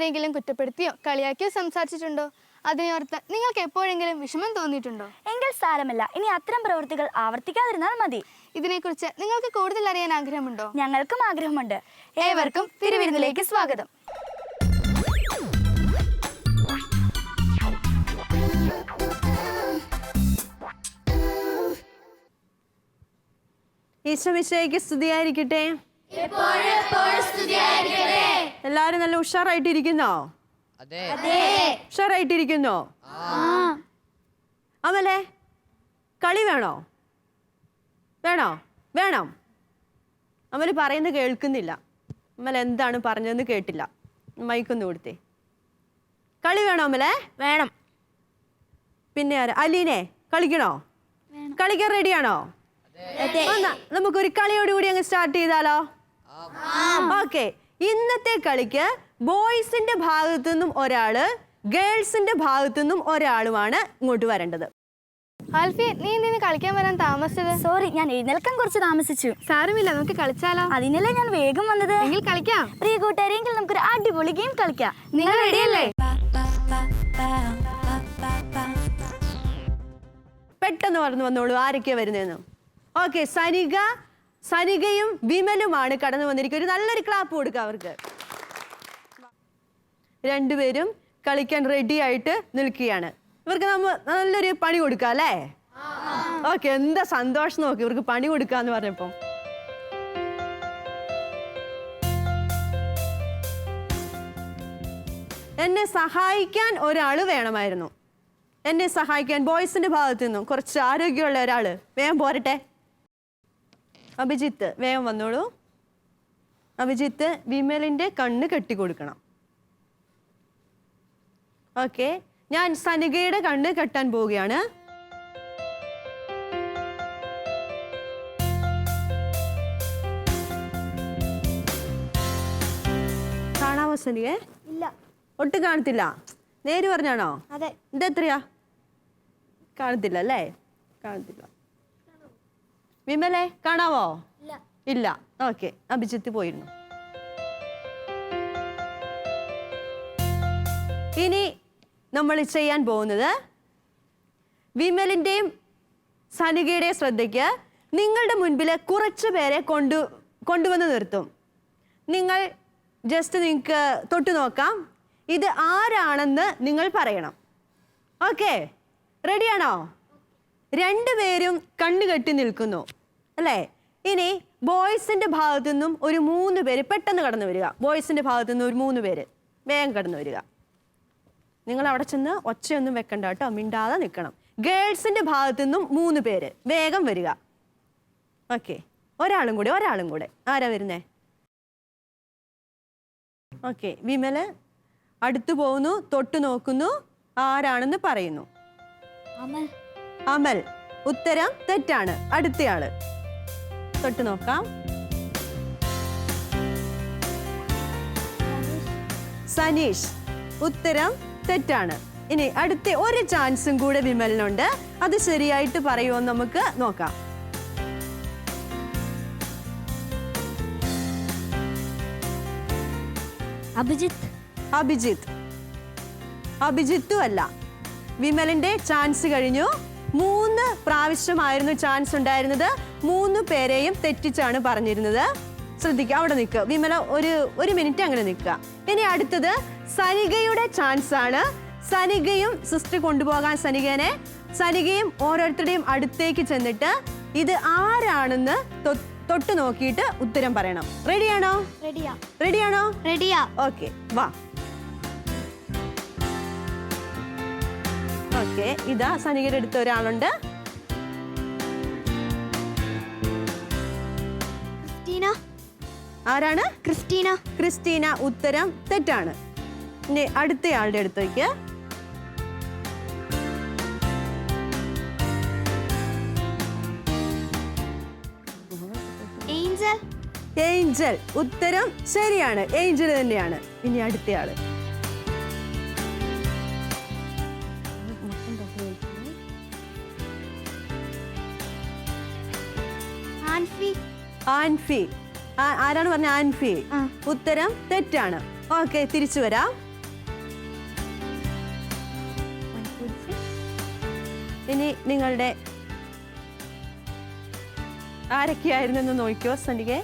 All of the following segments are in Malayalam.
ആരെങ്കിലും കുറ്റപ്പെടുത്തിയോ കളിയാക്കിയോ സംസാരിച്ചിട്ടുണ്ടോ? അതിനോർത്ത് നിങ്ങൾക്ക് എപ്പോഴെങ്കിലും വിഷമം തോന്നിയിട്ടുണ്ടോ? എങ്കിൽ സാരമില്ല. ഇനി അത്തരം പ്രവൃത്തികൾ ആവർത്തിക്കാതിരുന്നാൽ മതി. ഇതിനെക്കുറിച്ച് നിങ്ങൾക്ക് കൂടുതൽ അറിയാൻ ആഗ്രഹമുണ്ടോ? ഞങ്ങൾക്കും ആഗ്രഹമുണ്ട്. ഏവർക്കും തിരുവിരുന്നിലേക്ക് സ്വാഗതം. ഈശ്വമിശയ്ക്ക് സ്തുതിയായിരിക്കട്ടെ. എല്ലാരും നല്ല ഉഷാറായിട്ടിരിക്കുന്നോ? അതെ. ഉഷാറായിട്ടിരിക്കുന്നോ? അമലെ കളി വേണോ? വേണോ? വേണം. അമൽ പറയുന്നത് കേൾക്കുന്നില്ല. അമൽ എന്താണ് പറഞ്ഞതെന്ന് കേട്ടില്ല. മൈക്കൊന്ന് കൊടുത്തേ. കളി വേണോ അമലെ വേണം. പിന്നെ ആരാ? അലീനെ കളിക്കണോ? കളിക്കാൻ റെഡിയാണോ? നമുക്കൊരു കളിയോടുകൂടി അങ്ങ് സ്റ്റാർട്ട് ചെയ്താലോ? ഓക്കെ. ഇന്നത്തെ കളിക്ക് ബോയ്സിന്റെ ഭാഗത്തു നിന്നും ഒരാൾ ഗേൾസിന്റെ ഭാഗത്തു നിന്നും ഒരാളുമാണ് ഇങ്ങോട്ട് വരേണ്ടത്. ആൽഫി നീ എന്തിനു കളിക്കാൻ വരാൻ താമസിച്ചത്? സോറി ഞാൻ എഴുന്നേൽക്കാൻ കുറച്ച് താമസിച്ചു. സാരമില്ല നമുക്ക് കളിച്ചാലോ? അതിനല്ലേ ഞാൻ വേഗം വന്നത്? എങ്കിൽ കളിക്കാം. പ്രിയ കൂട്ടുകാരെങ്കിൽ നമുക്കൊരു അടിപൊളി ഗെയിം കളിക്കാം. നിങ്ങൾ റെഡിയല്ലേ പെട്ടെന്ന് പറഞ്ഞു വന്നോളൂ ആരൊക്കെയാ വരുന്നതെന്ന്. ഓക്കെ സനിക സനികയും വിമലുമാണ് കടന്നു വന്നിരിക്കുക ഒരു നല്ലൊരു ക്ലാപ്പ് കൊടുക്കുക അവർക്ക്. രണ്ടുപേരും കളിക്കാൻ റെഡി ആയിട്ട് നിൽക്കുകയാണ്. ഇവർക്ക് നമ്മ നല്ലൊരു പണി കൊടുക്കാം അല്ലേ? ഓക്കെ എന്താ സന്തോഷം നോക്കി. ഇവർക്ക് പണി കൊടുക്കാന്ന് പറഞ്ഞപ്പോ. എന്നെ സഹായിക്കാൻ ഒരാൾ വേണമായിരുന്നു. എന്നെ സഹായിക്കാൻ ബോയ്സിന്റെ ഭാഗത്തു നിന്നും കുറച്ച് ആരോഗ്യമുള്ള ഒരാൾ. വേഗം പോരട്ടെ. അഭിജിത്ത് വേഗം വന്നോളൂ. അഭിജിത്ത് വിമലിന്റെ കണ്ണ് കെട്ടിക്കൊടുക്കണം ഓക്കെ ഞാൻ സനികയുടെ കണ്ണ് കെട്ടാൻ പോവുകയാണ്. കാണാമോ സനികയെ ഇല്ല. ഒട്ടും കാണത്തില്ല. നേര് പറഞ്ഞാണോ? അതെ. ഇതെത്രയാ? കാണത്തില്ല അല്ലേ? കാണത്തില്ല. വിമലെ കാണാവോ? ഇല്ല. ഓക്കെ. അഭിജിത്ത് പോയിരുന്നു. ഇനി നമ്മൾ ചെയ്യാൻ പോകുന്നത് വിമലിന്റെയും സനികയുടെയും ശ്രദ്ധയ്ക്ക് നിങ്ങളുടെ മുൻപിൽ കുറച്ച് പേരെ കൊണ്ടു കൊണ്ടുവന്ന് നിർത്തും. നിങ്ങൾ ജസ്റ്റ് നിങ്ങൾക്ക് തൊട്ടു നോക്കാം. ഇത് ആരാണെന്ന് നിങ്ങൾ പറയണം. ഓക്കെ. റെഡിയാണോ രണ്ടുപേരും കണ്ണുകെട്ടി നിൽക്കുന്നു. അല്ലേ? ഇനി ബോയ്സിന്റെ ഭാഗത്തു നിന്നും ഒരു മൂന്ന് പേര് പെട്ടെന്ന് കടന്നു വരിക. ബോയ്സിന്റെ ഭാഗത്തു നിന്ന് ഒരു മൂന്ന് പേര് വേഗം കടന്നു വരിക. നിങ്ങൾ അവിടെ ചെന്ന് ഒച്ചയൊന്നും വെക്കണ്ട കേട്ടോ മിണ്ടാതെ നിൽക്കണം. ഗേൾസിന്റെ ഭാഗത്തു നിന്നും മൂന്ന് പേര് വേഗം വരിക. ഓക്കെ ഒരാളും കൂടെ ഒരാളും കൂടെ. ആരാ വരുന്നേ? ഓക്കെ വിമൽ അടുത്തു പോകുന്നു തൊട്ടു നോക്കുന്നു ആരാണെന്ന് പറയുന്നു. അമൽ ഉത്തരം തെറ്റാണ് അടുത്തയാൾ. തൊട്ട് നോക്കാം. സനീഷ് ഉത്തരം തെറ്റാണ്. ഇനി അടുത്ത ഒരു ചാൻസും കൂടെ വിമലിനുണ്ട്. അത് ശരിയായിട്ട് പറയുമോ നമുക്ക് നോക്കാം. അഭിജിത്ത്. അഭിജിത്ത്. അഭിജിത്തും അല്ല. വിമലിന്റെ ചാൻസ് കഴിഞ്ഞു. മൂന്ന് പ്രാവശ്യമായിരുന്നു ചാൻസ് ഉണ്ടായിരുന്നത്. മൂന്ന് പേരെയും തെറ്റിച്ചാണ് പറഞ്ഞിരുന്നത്. ശ്രദ്ധിക്കുക അവിടെ നിൽക്കുക വിമല ഒരു ഒരു മിനിറ്റ് അങ്ങനെ നിൽക്കുക. ഇനി അടുത്തത് സനികയുടെ ചാൻസ് ആണ്. സനികയും സിസ്റ്റർ കൊണ്ടുപോകാൻ സനികനെ. സനികയും ഓരോരുത്തരുടെയും അടുത്തേക്ക് ചെന്നിട്ട് ഇത് ആരാണെന്ന് തൊട്ട് നോക്കിയിട്ട് ഉത്തരം പറയണം. റെഡിയാണോ റെഡിയാ റെഡിയാണോ റെഡിയാ ഓക്കെ വാ. ഓക്കെ ഇതാ സനികയുടെ അടുത്ത് ഒരാളുണ്ട്. ക്രിസ്റ്റീന. ആരാണ്? ക്രിസ്റ്റീന. ക്രിസ്റ്റീന ഉത്തരം തെറ്റാണ്. ഇനി അടുത്തയാളുടെ അടുത്തേക്ക്. ഏഞ്ചൽ ഏഞ്ചൽ ഉത്തരം ശരിയാണ്. ഏഞ്ചൽ തന്നെയാണ്. ഇനി അടുത്തയാൾ. ആൻഫി. ആരാണ് പറഞ്ഞ ആൻഫി? ഉത്തരം തെറ്റാണ്. ഓക്കെ തിരിച്ചു വരാം. ഇനി നിങ്ങളുടെ ആരൊക്കെയായിരുന്നെന്ന് നോക്കിയോ സനികെ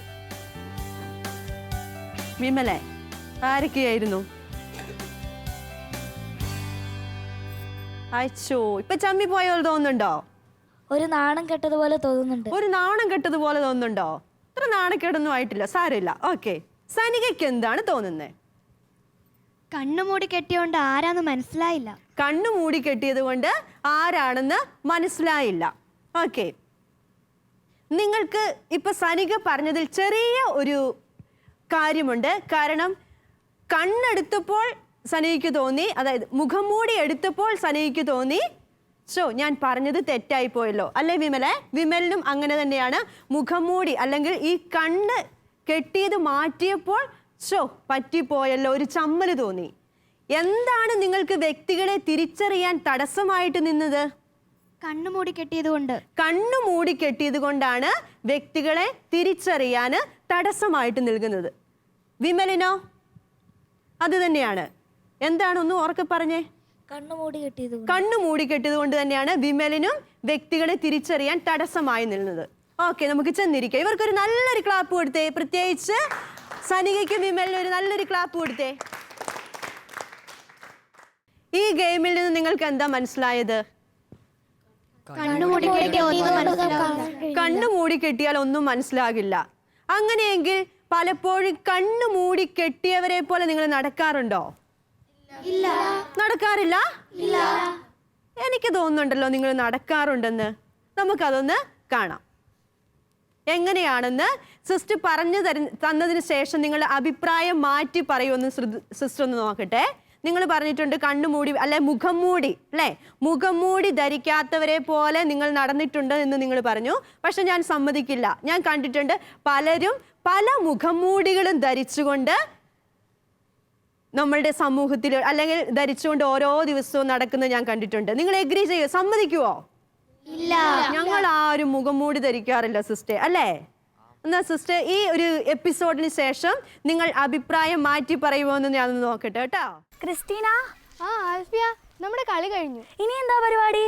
വിമല ആരൊക്കെയായിരുന്നു? അയച്ചോ ഇപ്പൊ ചമ്മി പോയ പോലെ തോന്നുന്നുണ്ടോ? ഒരു നാണം കെട്ടതുപോലെ തോന്നുന്നുണ്ട്. ഒരു നാണം കെട്ടതുപോലെ തോന്നുന്നുണ്ടോ? ഇത്ര നാണക്കേടൊന്നും ആയിട്ടില്ല. സാരമില്ല. ഓക്കെ. സനികയ്ക്ക് എന്താണ് തോന്നുന്നത് കണ്ണു മൂടി കെട്ടിയോണ്ട് ആരാന്ന് മനസ്സിലായില്ല. കണ്ണു മൂടി കെട്ടിയത് കൊണ്ട് ആരാണെന്ന് മനസ്സിലായില്ല. ഓക്കെ. നിങ്ങൾക്ക് ഇപ്പൊ സനിക പറഞ്ഞതിൽ ചെറിയ ഒരു കാര്യമുണ്ട്. കാരണം കണ്ണെടുത്തപ്പോൾ സനിക്ക് തോന്നി അതായത് മുഖം മൂടി എടുത്തപ്പോൾ സനിക്ക് തോന്നി ഷോ ഞാൻ പറഞ്ഞത് തെറ്റായി പോയല്ലോ. അല്ലേ വിമലെ? വിമലിനും അങ്ങനെ തന്നെയാണ്. മുഖംമൂടി അല്ലെങ്കിൽ ഈ കണ്ണ് കെട്ടിയത് മാറ്റിയപ്പോൾ സോ പറ്റിപ്പോയല്ലോ. ഒരു ചമ്മൽ തോന്നി. എന്താണ് നിങ്ങൾക്ക് വ്യക്തികളെ തിരിച്ചറിയാൻ തടസ്സമായിട്ട് നിന്നത്? കണ്ണു മൂടി കെട്ടിയത് കൊണ്ട്. കണ്ണു മൂടി കെട്ടിയത് കൊണ്ടാണ് വ്യക്തികളെ തിരിച്ചറിയാൻ തടസ്സമായിട്ട് നിൽക്കുന്നത്. വിമലിനോ? അത് തന്നെയാണ്. എന്താണ് ഒന്ന് ഓർക്കെ പറഞ്ഞേ? കണ്ണു മൂടി കെട്ടിയത് കണ്ണു മൂടി കെട്ടിയത് കൊണ്ട് തന്നെയാണ് വിമലിനും വ്യക്തികളെ തിരിച്ചറിയാൻ തടസ്സമായി നിന്നത്. ഓക്കെ നമുക്ക് ചെന്നിരിക്കാം. ഇവർക്കൊരു നല്ലൊരു ക്ലാപ്പ് കൊടുത്തേ. പ്രത്യേകിച്ച് സനികയ്ക്കും വിമലിനും ഒരു നല്ലൊരു ക്ലാപ്പ് കൊടുത്തേ. ഈ ഗെയിമിൽ നിന്ന് നിങ്ങൾക്ക് എന്താ മനസ്സിലായത്? കണ്ണു മൂടി കെട്ടിയ മനസ്സിലാവില്ല. കണ്ണു മൂടി കെട്ടിയാൽ ഒന്നും മനസ്സിലാകില്ല. അങ്ങനെയെങ്കിൽ പലപ്പോഴും കണ്ണു മൂടി കെട്ടിയവരെ പോലെ നിങ്ങൾ നടക്കാറുണ്ടോ? ഇല്ല. നടക്കാറില്ല? എനിക്ക് തോന്നുന്നുണ്ടല്ലോ നിങ്ങൾ നടക്കാറുണ്ടെന്ന്. നമുക്കതൊന്ന് കാണാം. എങ്ങനെയാണെന്ന് സിസ്റ്റർ പറഞ്ഞു തരു തന്നതിന് ശേഷം നിങ്ങൾ അഭിപ്രായം മാറ്റി പറയുമെന്ന് സിസ്റ്റർ ഒന്ന് നോക്കട്ടെ. നിങ്ങൾ പറഞ്ഞിട്ടുണ്ട് കണ്ണു മൂടി അല്ലെ മുഖം മൂടി അല്ലെ? മുഖം മൂടി ധരിക്കാത്തവരെ പോലെ നിങ്ങൾ നടന്നിട്ടുണ്ട് എന്ന് നിങ്ങൾ പറഞ്ഞു. പക്ഷെ ഞാൻ സമ്മതിക്കില്ല. ഞാൻ കണ്ടിട്ടുണ്ട് പലരും പല മുഖം മൂടികളും ധരിച്ചുകൊണ്ട് നമ്മളുടെ സമൂഹത്തിൽ അല്ലെങ്കിൽ ധരിച്ചുകൊണ്ട് ഓരോ ദിവസവും നടക്കുന്നത് ഞാൻ കണ്ടിട്ടുണ്ട്. നിങ്ങൾ എഗ്രി ചെയ്യോ? സമ്മതിക്കുവോ? ഇല്ല. ഞങ്ങൾ ആരും മുഖം മൂടി ധരിക്കാറില്ല സിസ്റ്റർ അല്ലേ? എന്നാ സിസ്റ്റർ ഈ ഒരു എപ്പിസോഡിന് ശേഷം നിങ്ങൾ അഭിപ്രായം മാറ്റി പറയുമോ എന്ന് ഞാൻ നോക്കട്ടെ കേട്ടോ. ക്രിസ്റ്റീന? ആ ആൽഫിയ നമ്മുടെ കളി കഴിഞ്ഞു. ഇനി എന്താ പരിപാടി?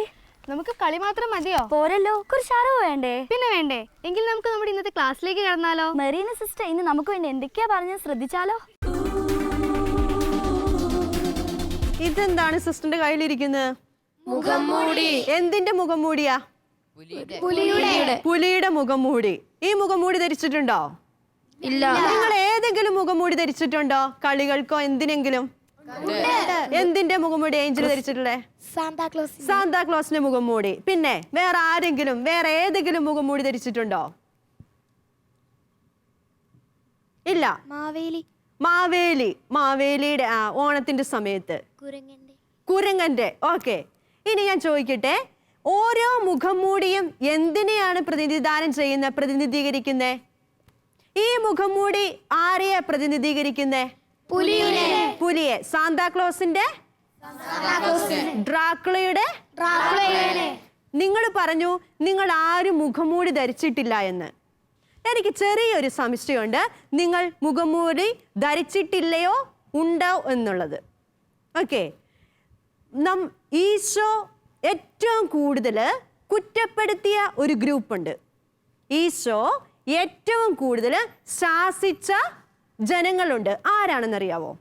നമുക്ക് കളി മാത്രം മതിയോ? പോരല്ലോ കുറച്ച് അറിവ് വേണ്ടേ? പിന്നെ വേണ്ടേ? എങ്കിൽ നമുക്ക് നമ്മുടെ ഇന്നത്തെ ക്ലാസ്സിലേക്ക് കടന്നാലോ? മെറീന സിസ്റ്റർ ഇന്ന് നമുക്ക് വേണ്ടി എന്തൊക്കെയാ പറഞ്ഞത് ശ്രദ്ധിച്ചാലോ? ഇതെന്താണ് സിസ്റ്ററിന്റെ കയ്യിലിരിക്കുന്നത്? മുഖംമൂടി എന്തിന്റെ മുഖം മൂടിയാ? പുലിയുടെ. പുലിയുടെ. മുഖം മൂടി. ഈ മുഖം മൂടി ധരിച്ചിട്ടുണ്ടോ? ഇല്ല. നിങ്ങൾ ഏതെങ്കിലും മുഖം മൂടി ധരിച്ചിട്ടുണ്ടോ? കളികൾക്കോ എന്തിനെങ്കിലും? എന്തിന്റെ മുഖംമൂടി ഏഞ്ചൽ ധരിച്ചിട്ടുള്ളേ? സാന്താക്ലോസ് സാന്താക്ലോസിന്റെ മുഖംമൂടി പിന്നെ വേറെ ആരെങ്കിലും വേറെ ഏതെങ്കിലും മുഖംമൂടി ധരിച്ചിട്ടുണ്ടോ? ഇല്ല. മാവേലി. മാവേലി മാവേലിയുടെ ആ ഓണത്തിന്റെ സമയത്ത്. കുരങ്ങന്റെ. ഓക്കെ. ഇനി ഞാൻ ചോദിക്കട്ടെ ഓരോ മുഖംമൂടിയും എന്തിനെയാണ് പ്രതിനിധാനം ചെയ്യുന്ന പ്രതിനിധീകരിക്കുന്നേ? ഈ മുഖംമൂടി ആരെയാ പ്രതിനിധീകരിക്കുന്നേ? പുലിയെ. സാന്താക്ലോസിന്റെ ഡ്രാക്കുളയുടെ. നിങ്ങൾ പറഞ്ഞു നിങ്ങൾ ആരും മുഖംമൂടി ധരിച്ചിട്ടില്ല എന്ന്. എനിക്ക് ചെറിയൊരു സംശയമുണ്ട്. നിങ്ങൾ മുഖംമൂടി ധരിച്ചിട്ടില്ലയോ? ഉണ്ടോ എന്നുള്ളത്. ഓക്കെ. നം ഈശോ ഏറ്റവും കൂടുതൽ കുറ്റപ്പെടുത്തിയ ഒരു ഗ്രൂപ്പുണ്ട്. ഈശോ ഏറ്റവും കൂടുതൽ ശാസിച്ച ജനങ്ങളുണ്ട്. ആരാണെന്നറിയാവോ?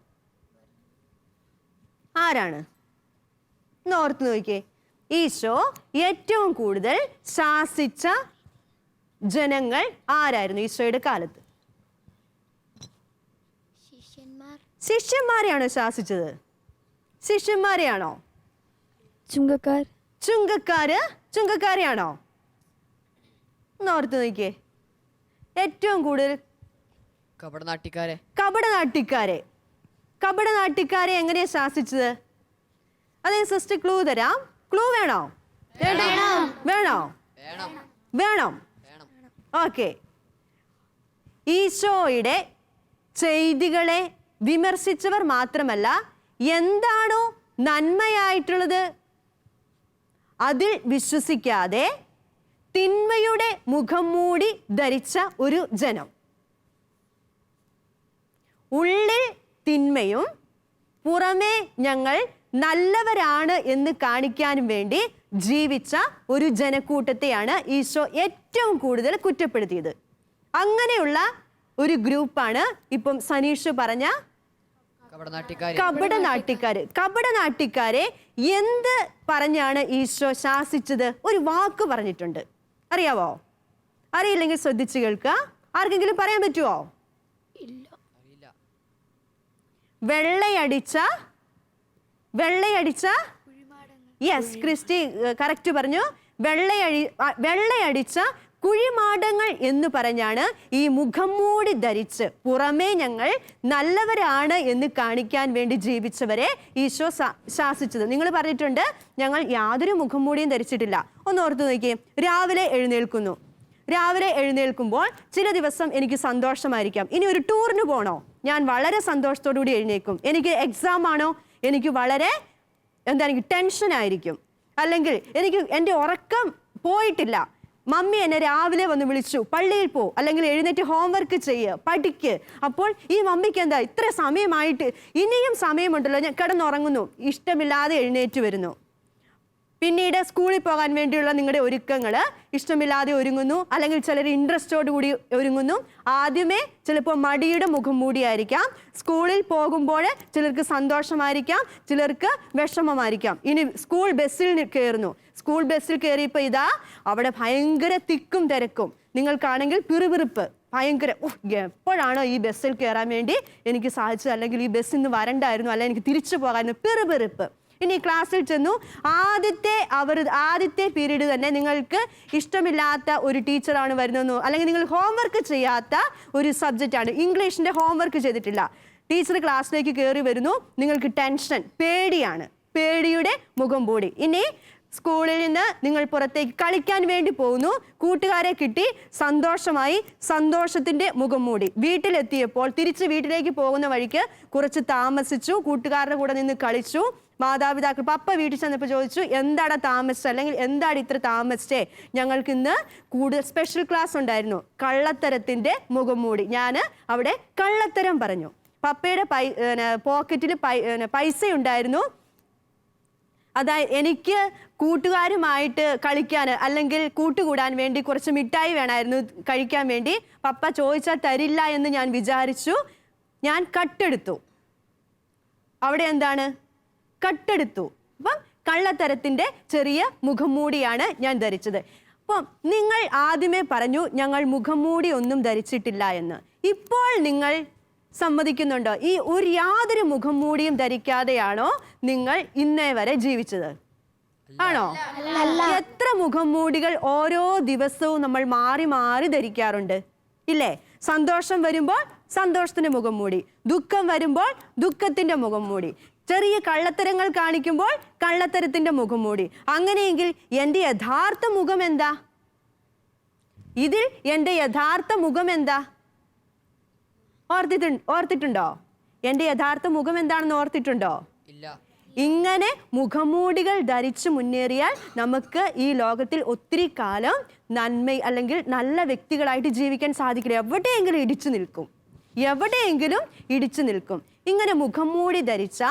ആരാണ്? ഓർത്ത് നോക്കിയേ. ഈശോ ഏറ്റവും കൂടുതൽ ശാസിച്ച ജനങ്ങൾ ആരായിരുന്നു ഈശോയുടെ കാലത്ത്? ശിഷ്യന്മാരെയാണോ ശാസിച്ചത്? ശിഷ്യന്മാരെയാണോ? ചുങ്കക്കാർ. ചുങ്കക്കാര്? ചുങ്കക്കാരെയാണോ? ഓർത്തു നോക്കിയേ. ഏറ്റവും കൂടുതൽ കപടനാട്ടിക്കാരെ. കപടനാട്ടിക്കാരെ. കപടനാട്ടിക്കാരെ എങ്ങനെയാ ശാസിച്ചത്? അതെ സിസ്റ്റർ ക്ലൂ തരാം. ക്ലൂ വേണം? വേണം. വേണം. ഓക്കെ. ഈശോയുടെ ചെയ്തികളെ വിമർശിച്ചവർ മാത്രമല്ല എന്താണോ നന്മയായിട്ടുള്ളത്? അതിൽ വിശ്വസിക്കാതെ തിന്മയുടെ മുഖം മൂടി ധരിച്ച ഒരു ജനം. ഉള്ളിൽ തിന്മയും പുറമേ ഞങ്ങൾ നല്ലവരാണ് എന്ന് കാണിക്കാനും വേണ്ടി ജീവിച്ച ഒരു ജനക്കൂട്ടത്തെയാണ് ഈശോ ഏറ്റവും കൂടുതൽ കുറ്റപ്പെടുത്തിയത്. അങ്ങനെയുള്ള ഒരു ഗ്രൂപ്പാണ് ഇപ്പം സനീഷ് പറഞ്ഞ കപടനാട്ടിക്കാര്. കപടനാട്ടിക്കാരെ. കപട നാട്ടിക്കാര് കപട നാട്ടിക്കാരെ എന്ത് പറഞ്ഞാണ് ഈശോ ശാസിച്ചത്? ഒരു വാക്ക് പറഞ്ഞിട്ടുണ്ട്. അറിയാവോ? അറിയില്ലെങ്കിൽ ശ്രദ്ധിച്ചു കേൾക്കുക. ആർക്കെങ്കിലും പറയാൻ പറ്റുമോ അറിയില്ല വെള്ളയടിച്ച വെള്ളയടിച്ച യെസ് ക്രിസ്റ്റി കറക്റ്റ് പറഞ്ഞു. വെള്ളയടി വെള്ളയടിച്ച കുഴിമാടങ്ങൾ എന്ന് പറഞ്ഞാണ് ഈ മുഖം മൂടി ധരിച്ച് പുറമേ ഞങ്ങൾ നല്ലവരാണ് എന്ന് കാണിക്കാൻ വേണ്ടി ജീവിച്ചവരെ ഈശോ ശാസിച്ചത്. നിങ്ങൾ പറഞ്ഞിട്ടുണ്ട് ഞങ്ങൾ യാതൊരു മുഖം മൂടിയും ധരിച്ചിട്ടില്ല. ഒന്ന് ഓർത്ത് നോക്കി രാവിലെ എഴുന്നേൽക്കുന്നു. രാവിലെ എഴുന്നേൽക്കുമ്പോൾ ചില ദിവസം എനിക്ക് സന്തോഷമായിരിക്കാം. ഇനി ഒരു ടൂറിന് പോകണോ ഞാൻ വളരെ സന്തോഷത്തോടു കൂടി എഴുന്നേൽക്കും. എനിക്ക് എക്സാം ആണോ? എനിക്ക് വളരെ എന്താ എനിക്ക് ടെൻഷൻ ആയിരിക്കും. അല്ലെങ്കിൽ എനിക്ക് എന്റെ ഉറക്കം പോയിട്ടില്ല. മമ്മി എന്നെ രാവിലെ വന്ന് വിളിച്ചു പള്ളിയിൽ പോ അല്ലെങ്കിൽ എഴുന്നേറ്റ് ഹോംവർക്ക് ചെയ്യ് പഠിക്ക്. അപ്പോൾ ഈ മമ്മിക്ക് എന്താ ഇത്ര സമയമായിട്ട് ഇനിയും സമയമുണ്ടല്ലോ ഞാൻ കിടന്നുറങ്ങുന്നു. ഇഷ്ടമില്ലാതെ എഴുന്നേറ്റ് വരുന്നു. പിന്നീട് സ്കൂളിൽ പോകാൻ വേണ്ടിയുള്ള നിങ്ങളുടെ ഒരുക്കങ്ങൾ ഇഷ്ടമില്ലാതെ ഒരുങ്ങുന്നു അല്ലെങ്കിൽ ചിലർ ഇൻട്രസ്റ്റോട് കൂടി ഒരുങ്ങുന്നു. ആദ്യമേ ചിലപ്പോൾ മടിയുടെ മുഖം മൂടിയായിരിക്കാം. സ്കൂളിൽ പോകുമ്പോൾ ചിലർക്ക് സന്തോഷമായിരിക്കാം ചിലർക്ക് വിഷമമായിരിക്കാം. ഇനി സ്കൂൾ ബസ്സിൽ കയറുന്നു. സ്കൂൾ ബസ്സിൽ കയറിയപ്പോൾ ഇതാ അവിടെ ഭയങ്കര തിക്കും തിരക്കും. നിങ്ങൾക്കാണെങ്കിൽ പിറുപിറുപ്പ് ഭയങ്കര എപ്പോഴാണോ ഈ ബസ്സിൽ കയറാൻ വേണ്ടി എനിക്ക് സാധിച്ചത്? അല്ലെങ്കിൽ ഈ ബസ്സിൽ നിന്ന് വരണ്ടായിരുന്നു അല്ലെങ്കിൽ എനിക്ക് തിരിച്ചു പോകാമായിരുന്നു പിറുപിറുപ്പ്. ഇനി ക്ലാസ്സിൽ ചെന്നു. ആദ്യത്തെ അവർ ആദ്യത്തെ പീരീഡ് തന്നെ നിങ്ങൾക്ക് ഇഷ്ടമില്ലാത്ത ഒരു ടീച്ചറാണ് വരുന്നതെന്നോ അല്ലെങ്കിൽ നിങ്ങൾ ഹോംവർക്ക് ചെയ്യാത്ത ഒരു സബ്ജക്റ്റാണ് ഇംഗ്ലീഷിന്റെ ഹോംവർക്ക് ചെയ്തിട്ടില്ല. ടീച്ചർ ക്ലാസ്സിലേക്ക് കയറി വരുന്നു. നിങ്ങൾക്ക് ടെൻഷൻ പേടിയാണ്. പേടിയുടെ മുഖം ഇനി സ്കൂളിൽ നിന്ന് നിങ്ങൾ പുറത്തേക്ക് കളിക്കാൻ വേണ്ടി പോകുന്നു. കൂട്ടുകാരെ കിട്ടി സന്തോഷമായി സന്തോഷത്തിന്റെ മുഖം മൂടി. വീട്ടിലെത്തിയപ്പോൾ തിരിച്ച് വീട്ടിലേക്ക് പോകുന്ന വഴിക്ക് കുറച്ച് താമസിച്ചു. കൂട്ടുകാരുടെ കൂടെ നിന്ന് കളിച്ചു. മാതാപിതാക്കൾ പപ്പ വീട്ടിൽ ചെന്നപ്പോൾ ചോദിച്ചു എന്താണ് താമസിച്ചത് അല്ലെങ്കിൽ എന്താണ് ഇത്ര താമസിച്ചേ? ഞങ്ങൾക്ക് ഇന്ന് കൂടുതൽ സ്പെഷ്യൽ ക്ലാസ് ഉണ്ടായിരുന്നു. കള്ളത്തരത്തിന്റെ മുഖം മൂടി. ഞാൻ അവിടെ കള്ളത്തരം പറഞ്ഞു. പപ്പയുടെ പൈ പോക്കറ്റിൽ പൈ പൈസ ഉണ്ടായിരുന്നു അതായത് എനിക്ക് കൂട്ടുകാരുമായിട്ട് കളിക്കാൻ അല്ലെങ്കിൽ കൂട്ടുകൂടാൻ വേണ്ടി കുറച്ച് മിഠായി വേണമായിരുന്നു കഴിക്കാൻ വേണ്ടി. പപ്പ ചോദിച്ചാൽ തരില്ല എന്ന് ഞാൻ വിചാരിച്ചു. ഞാൻ കട്ടെടുത്തു. അവിടെ എന്താണ്? കട്ടെടുത്തു. അപ്പം കള്ളത്തരത്തിന്റെ ചെറിയ മുഖംമൂടിയാണ് ഞാൻ ധരിച്ചത്. അപ്പം നിങ്ങൾ ആദ്യമേ പറഞ്ഞു ഞങ്ങൾ മുഖംമൂടി ഒന്നും ധരിച്ചിട്ടില്ല എന്ന്. ഇപ്പോൾ നിങ്ങൾ സമ്മതിക്കുന്നുണ്ടോ. ഈ ഒരു യാതൊരു മുഖം മൂടിയും ധരിക്കാതെയാണോ നിങ്ങൾ ഇന്നേ വരെ ജീവിച്ചത്? ആണോ? എത്ര മുഖം മൂടികൾ ഓരോ ദിവസവും നമ്മൾ മാറി മാറി ധരിക്കാറുണ്ട്? ഇല്ലേ? സന്തോഷം വരുമ്പോൾ സന്തോഷത്തിന്റെ മുഖം മൂടി. ദുഃഖം വരുമ്പോൾ ദുഃഖത്തിന്റെ മുഖം മൂടി. ചെറിയ കള്ളത്തരങ്ങൾ കാണിക്കുമ്പോൾ കള്ളത്തരത്തിന്റെ മുഖം മൂടി. അങ്ങനെയെങ്കിൽ എന്റെ യഥാർത്ഥ മുഖം എന്താ? ഇതിൽ എന്റെ യഥാർത്ഥ മുഖം എന്താ? ഓർത്തിട്ടു ഓർത്തിട്ടുണ്ടോ? എന്റെ യഥാർത്ഥ മുഖം എന്താണെന്ന് ഓർത്തിട്ടുണ്ടോ? ഇല്ല. ഇങ്ങനെ മുഖമൂടികൾ ധരിച്ച് മുന്നേറിയാൽ നമുക്ക് ഈ ലോകത്തിൽ ഒത്തിരി കാലം നന്മ അല്ലെങ്കിൽ നല്ല വ്യക്തികളായിട്ട് ജീവിക്കാൻ സാധിക്കില്ല. എവിടെയെങ്കിലും ഇടിച്ചു നിൽക്കും. എവിടെയെങ്കിലും ഇടിച്ചു നിൽക്കും. ഇങ്ങനെ മുഖംമൂടി ധരിച്ച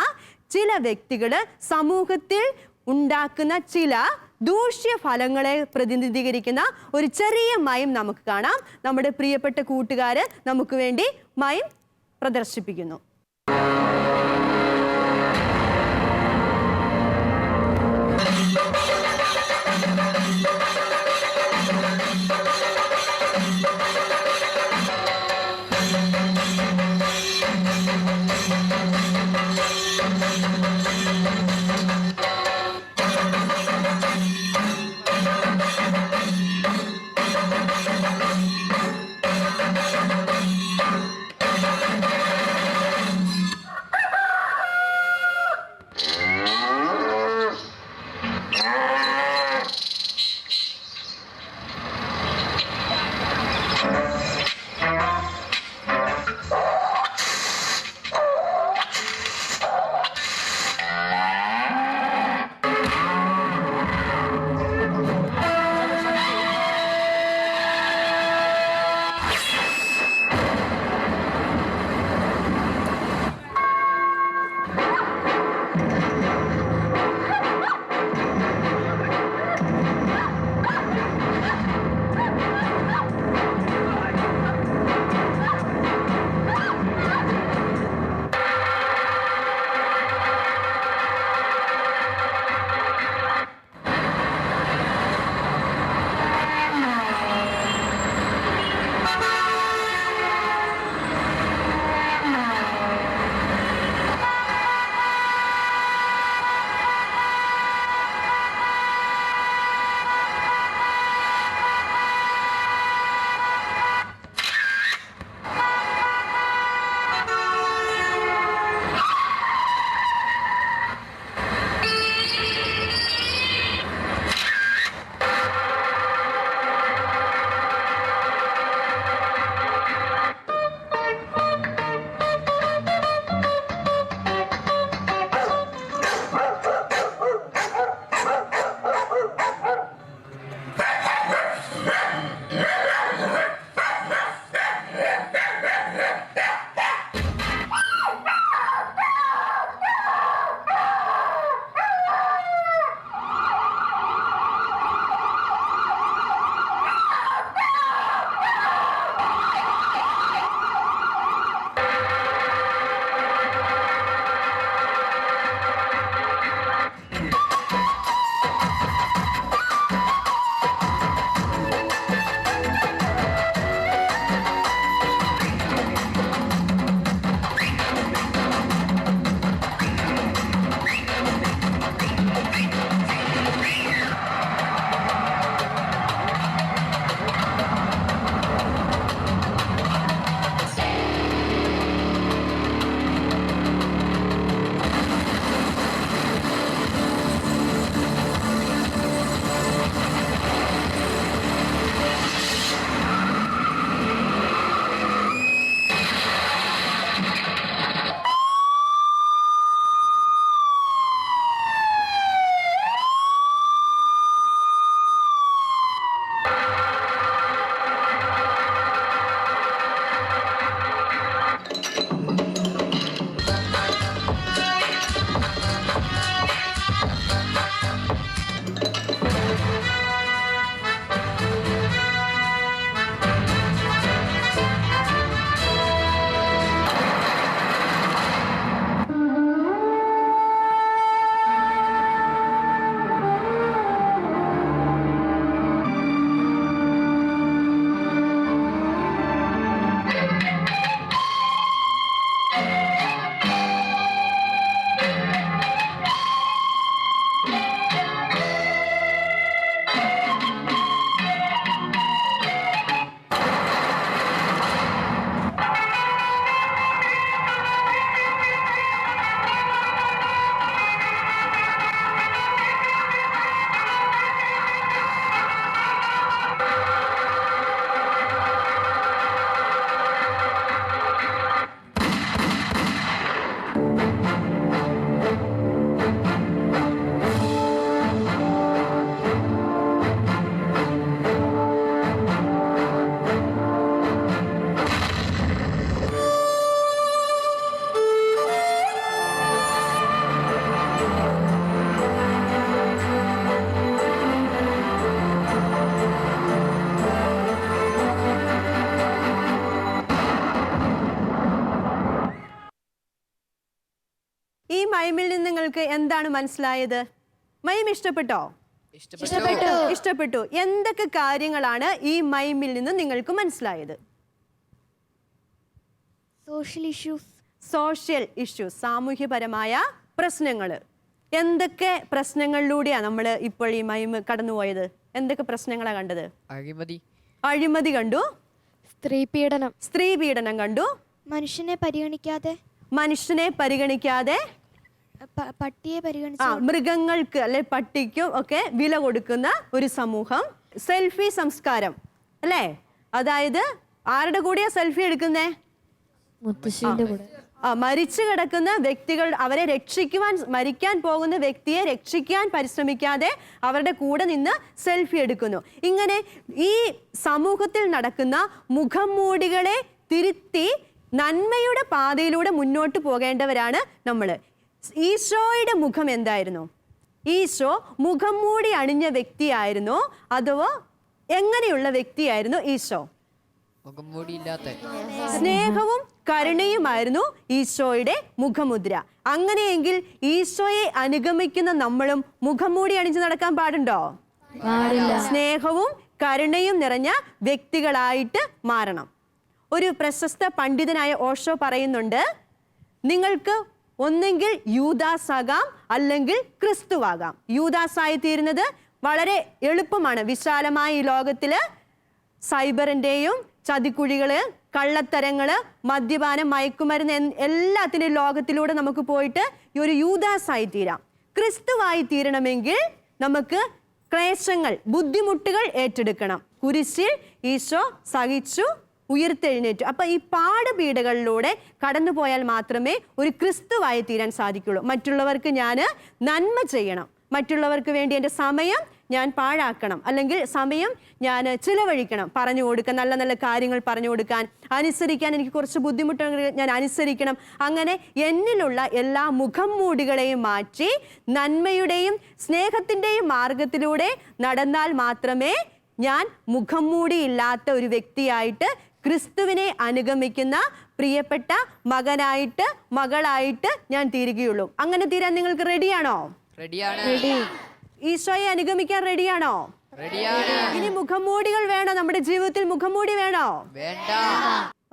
ചില വ്യക്തികൾ സമൂഹത്തിൽ ഉണ്ടാക്കുന്ന ചില ദൂഷ്യ ഫലങ്ങളെ പ്രതിനിധീകരിക്കുന്ന ഒരു ചെറിയ മയം നമുക്ക് കാണാം. നമ്മുടെ പ്രിയപ്പെട്ട കൂട്ടുകാർ നമുക്ക് വേണ്ടി മയം പ്രദർശിപ്പിക്കുന്നു. എന്താണ് മനസ്സിലായത്? മൈം ഇഷ്ടപ്പെട്ടോ? ഇഷ്ടപ്പെട്ടു. ഇഷ്ടപ്പെട്ടു. എന്തൊക്കെ കാര്യങ്ങളാണ് ഈ മൈമിൽ നിന്ന് നിങ്ങൾക്ക് മനസ്സിലായത്? സോഷ്യൽ ഇഷ്യൂസ് സോഷ്യൽ ഇഷ്യൂസ് സാമൂഹ്യപരമായ പ്രശ്നങ്ങൾ. എന്തൊക്കെ പ്രശ്നങ്ങളിലൂടെയാണ് നമ്മൾ ഇപ്പോൾ ഈ മൈമ് കടന്നുപോയത്? എന്തൊക്കെ പ്രശ്നങ്ങളാണ് കണ്ടത്? അഴിമതി. അഴിമതി കണ്ടു? സ്ത്രീ പീഡനം. സ്ത്രീ പീഡനം കണ്ടു? മനുഷ്യനെ പരിഗണിക്കാതെ. മനുഷ്യനെ പരിഗണിക്കാതെ പട്ടിയെ പരിഗണിച്ച് ആ മൃഗങ്ങൾക്ക് അല്ലെ പട്ടിക്കും ഒക്കെ വില കൊടുക്കുന്ന ഒരു സമൂഹം സെൽഫി സംസ്കാരം അല്ലേ? അതായത് ആരുടെ കൂടെയാ സെൽഫി എടുക്കുന്നേ? മുത്തശ്ശീന്റെ കൂടെ. ആ മരിച്ചു കിടക്കുന്ന വ്യക്തികൾ അവരെ രക്ഷിക്കുവാൻ മരിക്കാൻ പോകുന്ന വ്യക്തിയെ രക്ഷിക്കാൻ പരിശ്രമിക്കാതെ അവരുടെ കൂടെ നിന്ന് സെൽഫി എടുക്കുന്നു. ഇങ്ങനെ ഈ സമൂഹത്തിൽ നടക്കുന്ന മുഖം മൂടികളെ തിരുത്തി നന്മയുടെ പാതയിലൂടെ മുന്നോട്ട് പോകേണ്ടവരാണ് നമ്മൾ ഈശോയുടെ മുഖം എന്തായിരുന്നു? ഈശോ മുഖം മൂടി അണിഞ്ഞ വ്യക്തിയായിരുന്നോ അഥവാ എങ്ങനെയുള്ള വ്യക്തിയായിരുന്നു ഈശോ? സ്നേഹവും കരുണയുമായിരുന്നു ഈശോയുടെ മുഖമുദ്ര. അങ്ങനെയെങ്കിൽ ഈശോയെ അനുഗമിക്കുന്ന നമ്മളും മുഖം മൂടി അണിഞ്ഞു നടക്കാൻ പാടുണ്ടോ? സ്നേഹവും കരുണയും നിറഞ്ഞ വ്യക്തികളായിട്ട് മാറണം. ഒരു പ്രശസ്ത പണ്ഡിതനായ ഓഷോ പറയുന്നുണ്ട് നിങ്ങൾക്ക് ഒന്നെങ്കിൽ യൂദാസ് ആകാം അല്ലെങ്കിൽ ക്രിസ്തുവാകാം. യൂദാസായി തീരുന്നത് വളരെ എളുപ്പമാണ്. വിശാലമായ ഈ ലോകത്തിൽ സൈബറിന്റെയും ചതിക്കുഴികൾ കള്ളത്തരങ്ങൾ മദ്യപാനം മയക്കുമരുന്ന് എല്ലാത്തിനും ലോകത്തിലൂടെ നമുക്ക് പോയിട്ട് ഈ ഒരു യൂദാസായി തീരാം ക്രിസ്തുവായി തീരണമെങ്കിൽ നമുക്ക് ക്ലേശങ്ങൾ ബുദ്ധിമുട്ടുകൾ ഏറ്റെടുക്കണം. കുരിശിൽ ഈശോ സഹിച്ചു ഉയർത്തെഴുന്നേറ്റു. അപ്പൊ ഈ പാഠപീഠകളിലൂടെ കടന്നു പോയാൽ മാത്രമേ ഒരു ക്രിസ്തുവായി തീരാൻ സാധിക്കുള്ളൂ. മറ്റുള്ളവർക്ക് ഞാൻ നന്മ ചെയ്യണം. മറ്റുള്ളവർക്ക് വേണ്ടി എന്റെ സമയം ഞാൻ പാഴാക്കണം. അല്ലെങ്കിൽ സമയം ഞാൻ ചിലവഴിക്കണം. പറഞ്ഞു കൊടുക്കാൻ നല്ല നല്ല കാര്യങ്ങൾ പറഞ്ഞു കൊടുക്കാൻ അനുസരിക്കാൻ എനിക്ക് കുറച്ച് ബുദ്ധിമുട്ടുണ്ടെങ്കിൽ ഞാൻ അനുസരിക്കണം. അങ്ങനെ എന്നിലുള്ള എല്ലാ മുഖം മൂടികളെയും മാറ്റി നന്മയുടെയും സ്നേഹത്തിന്റെയും മാർഗത്തിലൂടെ നടന്നാൽ മാത്രമേ ഞാൻ മുഖം മൂടിയില്ലാത്ത ഒരു വ്യക്തിയായിട്ട് ക്രിസ്തുവിനെ അനുഗമിക്കുന്ന പ്രിയപ്പെട്ട മകനായിട്ട് മകളായിട്ട് ഞാൻ തീരുകയുള്ളൂ. അങ്ങനെ തീരാൻ നിങ്ങൾക്ക് റെഡിയാണോ റെഡിയാണ് ഈശോയെ അനുഗമിക്കാൻ റെഡിയാണോ റെഡിയാണ് ഇനി മുഖംമൂടികൾ വേണോ? നമ്മുടെ ജീവിതത്തിൽ മുഖംമൂടി വേണോ? വേണ്ട.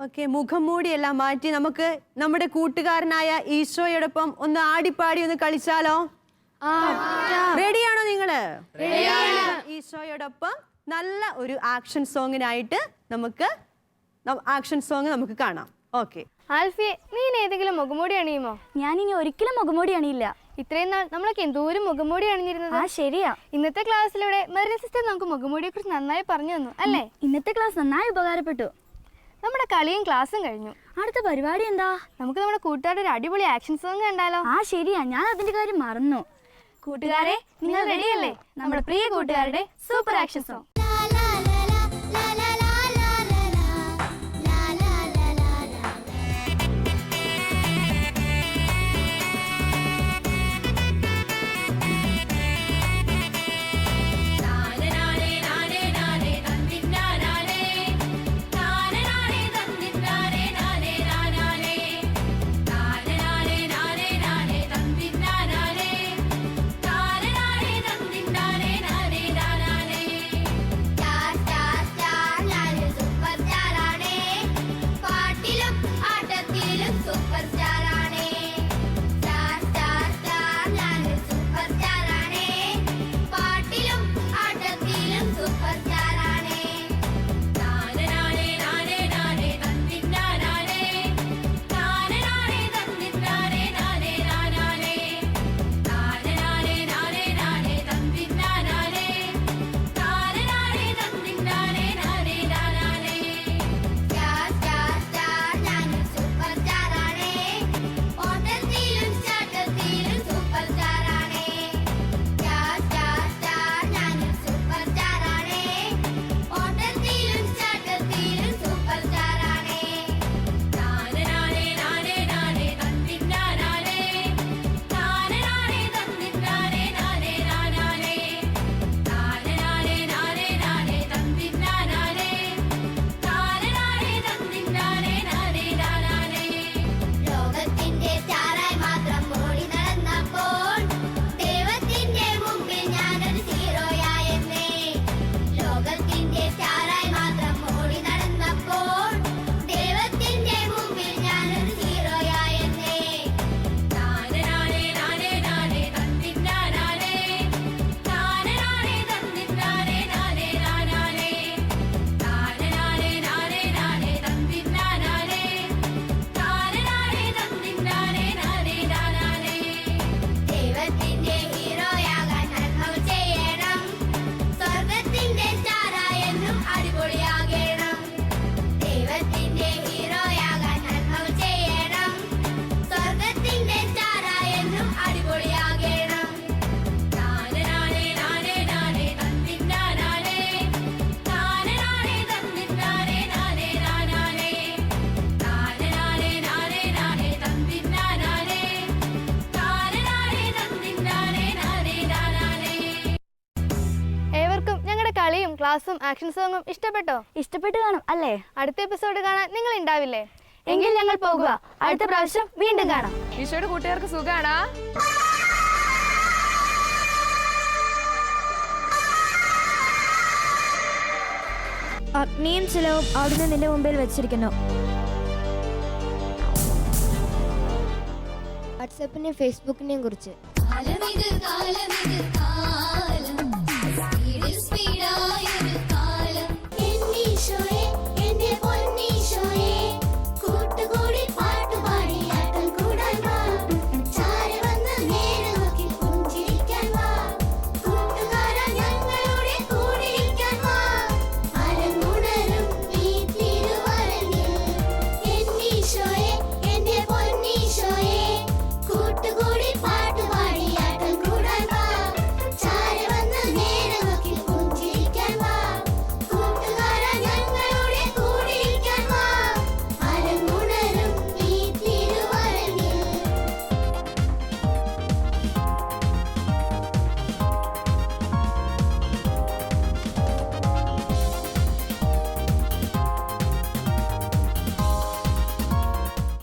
ഓക്കെ മുഖംമൂടി എല്ലാം മാറ്റി നമുക്ക് നമ്മുടെ കൂട്ടുകാരനായ ഈശോയോടൊപ്പം ഒന്ന് ആടിപ്പാടി ഒന്ന് കളിച്ചാലോ? റെഡിയാണോ നിങ്ങൾ? ഈശോയോടൊപ്പം നല്ല ഒരു ആക്ഷൻ സോങ്ങിനായിട്ട് നമുക്ക് ആക്ഷൻ സോങ് നമുക്ക് കാണാം. ഓക്കെ. ആൽഫിയെ നീ ഏതെങ്കിലും മുഖംമൂടി അണിയുമോ? ഞാൻ ഇനി ഒരിക്കലും മുഖംമൂടി അണിയില്ല. ഇത്രയും നാൾ നമ്മളൊക്കെ എന്തോരം മുഖംമൂടി അണിഞ്ഞിരുന്നത്? ആ ശരിയാ. ഇന്നത്തെ ക്ലാസ്സിലൂടെ മെറിന സിസ്റ്റർ നമുക്ക് മുഖംമൂടിയെ കുറിച്ച് നന്നായി പറഞ്ഞു തന്നു അല്ലേ? ഇന്നത്തെ ക്ലാസ് നന്നായി ഉപകാരപ്പെട്ടു. നമ്മുടെ കളിയും ക്ലാസ്സും കഴിഞ്ഞു. അടുത്ത പരിപാടി എന്താ? നമുക്ക് നമ്മുടെ കൂട്ടുകാരുടെ ഒരു അടിപൊളി ആക്ഷൻ സോങ് കണ്ടാലോ? ആ ശരിയാ. ഞാൻ അതിന്റെ കാര്യം മറന്നു. കൂട്ടുകാരെ നിങ്ങൾ റെഡിയല്ലേ നമ്മുടെ പ്രിയ കൂട്ടുകാരുടെ സൂപ്പർ ആക്ഷൻ സോങ്. ആക്ഷൻ സോങ്ങും ഇഷ്ടപ്പെട്ടോ? ഇഷ്ടപ്പെട്ട് കാണും അല്ലേ? അടുത്ത എപ്പിസോഡ് കാണാൻ നിങ്ങൾ ഉണ്ടാവില്ലേ എങ്കിൽ ഞങ്ങൾ പോകുക. അടുത്ത പ്രാവശ്യം വീണ്ടും കാണാം. ഈശോയുടെ കൂട്ടുകാർക്ക് സുഖാണോ? അഗ്നിയും ചിലവും അവിടുന്ന് നിന്റെ മുമ്പിൽ വെച്ചിരിക്കുന്നു. വാട്സപ്പിനെയും ഫേസ്ബുക്കിനെയും കുറിച്ച്. കാലമിത് കാലമിത് കാലം